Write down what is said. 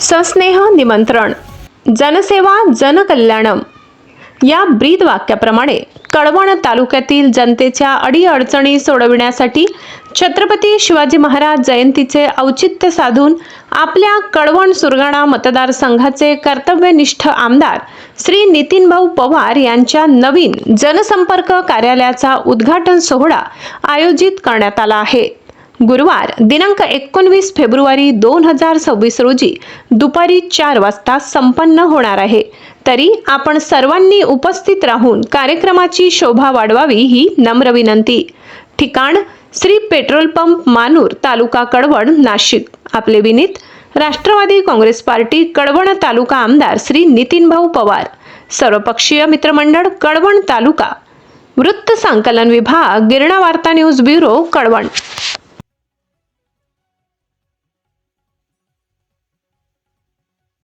सस्नेह निमंत्रण जनसेवा जनकल्याणम. या ब्रीद वाक्याप्रमाणे कळवण तालुक्यातील जनतेच्या अडीअडचणी सोडविण्यासाठी छत्रपती शिवाजी महाराज जयंतीचे औचित्य साधून आपल्या कळवण सुरगाणा मतदारसंघाचे कर्तव्यनिष्ठ आमदार श्री नितीनभाऊ पवार यांच्या नवीन जनसंपर्क कार्यालयाचा उद्घाटन सोहळा आयोजित करण्यात आला आहे. गुरुवार दिनांक एकोणवीस फेब्रुवारी दोन हजार सव्वीस रोजी दुपारी चार वाजता संपन्न होणार आहे. तरी आपण सर्वांनी उपस्थित राहून कार्यक्रमाची शोभा वाढवावी ही नम्र विनंती. ठिकाण श्री पेट्रोल पंप मानूर तालुका कडवण नाशिक. आपले विनीत राष्ट्रवादी काँग्रेस पार्टी कडवण तालुका आमदार श्री नितीनभाऊ पवार. सर्वपक्षीय मित्रमंडळ कडवण तालुका. वृत्त संकलन विभाग गिरणा वार्ता न्यूज ब्युरो कडवण.